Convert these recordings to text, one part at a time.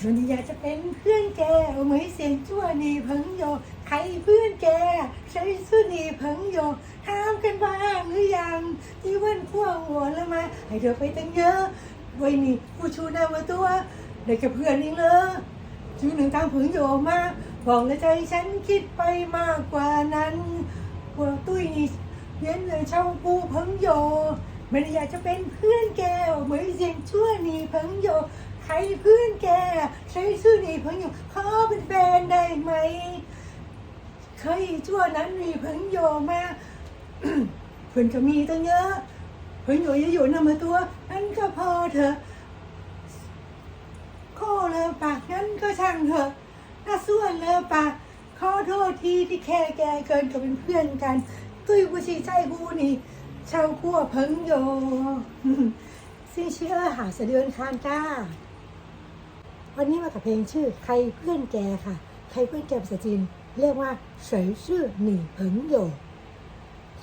ส่วนที่อยากจะเป็นเพื่อนแกเหมยเสียงชั่วนีเพิงโย ใครเพื่อนแก ใช้ชื่อนี่เพิงโยถามกันบ้างหรือยัง ที่เว้นขั้วหัวแล้วมาให้เธอไปตั้งเยอะไว้นี่ผู้ชูหน้ามาตัวได้กับเพื่อนเองเลยชื่อหนึ่งทางเพิงโยมาบอกเลยใจฉันคิดไปมากกว่านั้นว่าตุ้ยนี่เรียนเลยเช่าปูเพิงโยไม่ได้อยากจะเป็นเพื่อนแกเหมือนเสียงชั่วนี่เพิงโย ใครเพื่อนแกใช้ชื่อนี่เพิ่งโยขอเป็นแฟนได้ไหมเคยชั่วนั้นมีเพิ่งโยมาเพื่อนก็มีตั้งเยอะเพิ่งโยจะอยู่นำมาตัวนั่นก็พอเถอะข้อเลยปากนั้นก็ช่างเถอะถ้าส่วนเลยปากขอโทษทีที่แค่แกเกินกับเป็นเพื่อนกันตุ้ยกูชีใจกูนี่ชาวขั้วเพิ่งโยซิเชื่อหาเสดือนคานก้า วันนี้มากับเพลงชื่อใครเพื่อนแกค่ะ ใครเพื่อนแกภาษาจีน เรียกว่าเสยชื่อหนีเพิงโย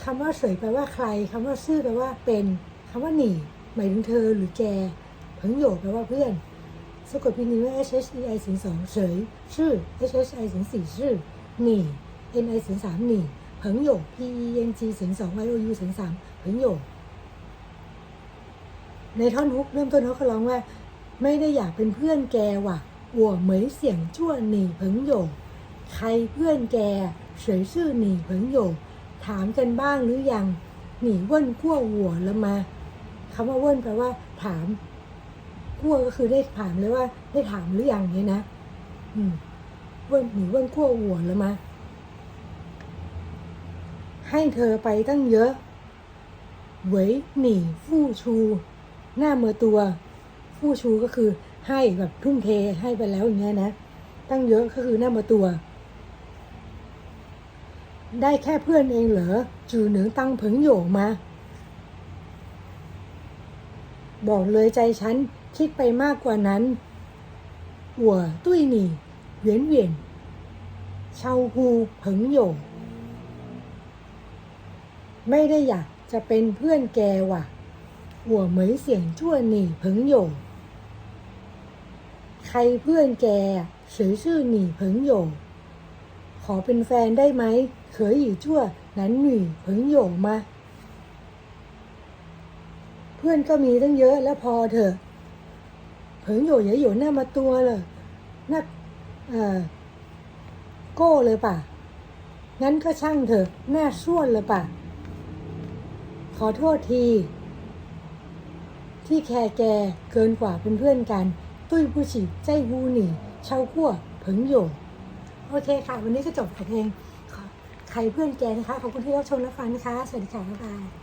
คำว่าเสยแปลว่าใครคำว่าชื่อแปลว่าเป็นคำว่าหนีหมายถึงเธอหรือแกเพิงโยแปลว่าเพื่อนสะกดพิมพ์นี้ว่า H H E I สียงสองเสยชื่อ H H I สียงสี่ชื่อหนี N I สียงสามหนีเพิงโย P E N G สียงสอง Y O U สียงสามเพิงโยในท่อนฮุกเริ่มต้นเขาก็ร้องว่า ไม่ได้อยากเป็นเพื่อนแกว่ะหัวเหมยเสียงชั่วหนีเพิงโยใครเพื่อนแกเฉยชื่อหนีเพิงโยถามกันบ้างหรือยัง หนีเว่นกั้วหัวแล้วมาคำว่าเว่นแปลว่า ถามกั้วก็คือได้ถามเลยว่า ได้ถามหรือยังเนี่ยนะ อืมเว่นหนีเว่นกั้วหัวแล้วมาให้เธอไปตั้งเยอะเวยหนีฟู่ชู หน้าเมือตัว ฟู่ชูก็คือให้แบบทุ่มเทให้ไปแล้วอย่างเงี้ยนะ ตั้งเยอะก็คือหน้ามือตัว ได้แค่เพื่อนเองเหรอจูเหนือตั้งเผิงโยงมา บอกเลยใจฉันคิดไปมากกว่านั้นหัวตุ้ยหนี่เหวียนเหวียนเชาฮูเผิงโยงไม่ได้อยากจะเป็นเพื่อนแกว่ะหัวเหมยเสียงชั่วหนีเพิงโยง ครเพื่อนแกเฉยชื่อหนีเพิงโยงขอเป็นแฟนได้ไหมเคยอยู่ชั่วนั้นหนีเพิงโยงมา เพื่อนก็มีตั้งเยอะแล้วพอเถอะ เพิงโยย่าอยู่หน้ามาตัวเลยนักเอ่อโก้เลยป่ะ งั้นก็ช่างเถอะหน้าส่วนเลยป่ะ ขอโทษที ที่แคร์แกเกินกว่าเป็นเพื่อนกัน ตุ้ยผู้ฉีใจวูหนีเชาขั้วเผิงโยงโอเคค่ะ วันนี้ก็จบแต่เพลงขอใครเพื่อนแกนะคะ ขอบคุณที่รับชมรับฟังนะคะ สวัสดีค่ะบ๊ายบาย